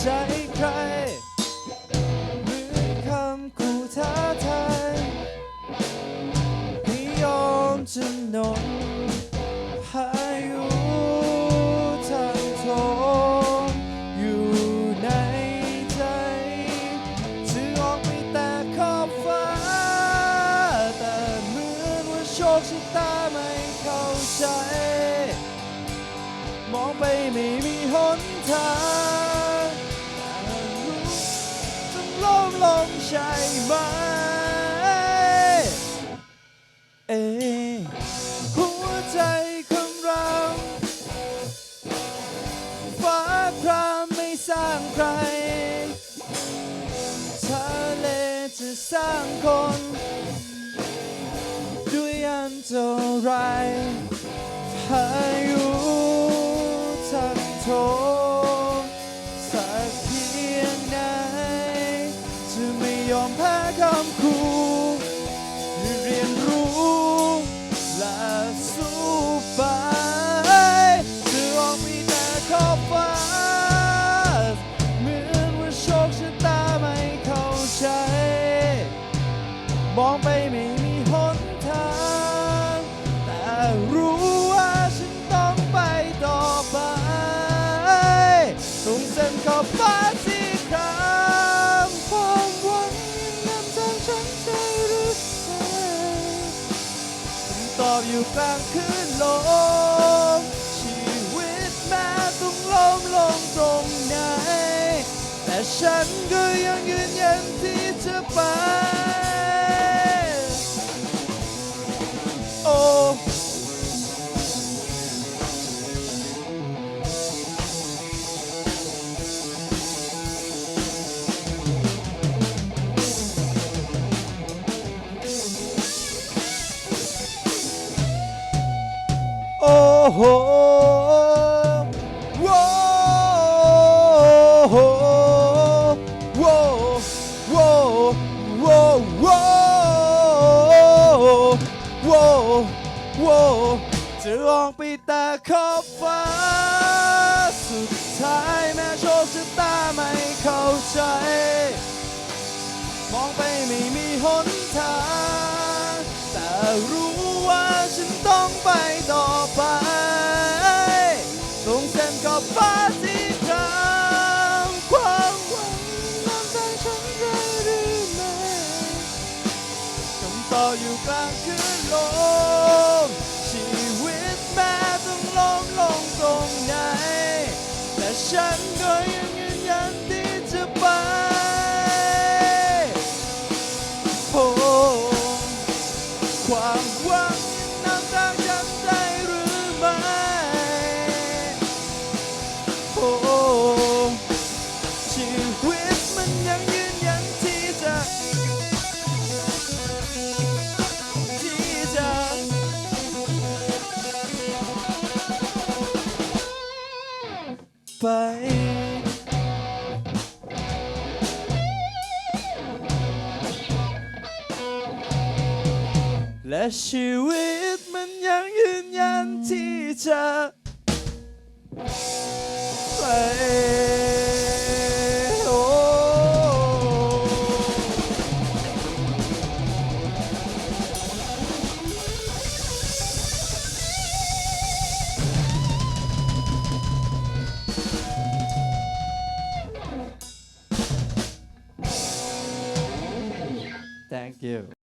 ใจใครหมือคำขู่ท้าทายให้ยอมจำนนพายุทางโทมอยู่ในใจจะออกไปแต่ขอบฟ้า แต่เหมือนว่าโชคชะตาไม่เข้าใจ มองไปไม่มีหนทาง ใช่ไหม เอหัวใจของเราฟ้าครามไม่สร้างใคร ทะเลจะสร้างคน ด้วยอันตราย แกลางคืนลมชีวิตแม้ต้องล้มลงตรงไหน แต่ฉันก็ยังยืนยันที่จะไป โอ้โหว้าวว้าวว้าวว้าวว้าวว้าวว้าวจะออกไปแต่ขอบฟ้า สุดท้ายแม้โชคชะตาไม่เข้าใจ มองไปไม่มีหนทาง แต่รู้ว่าฉันต้องไปต่อ ชีวิตมันยังยืนยันที่จะไปโอ้ Thank you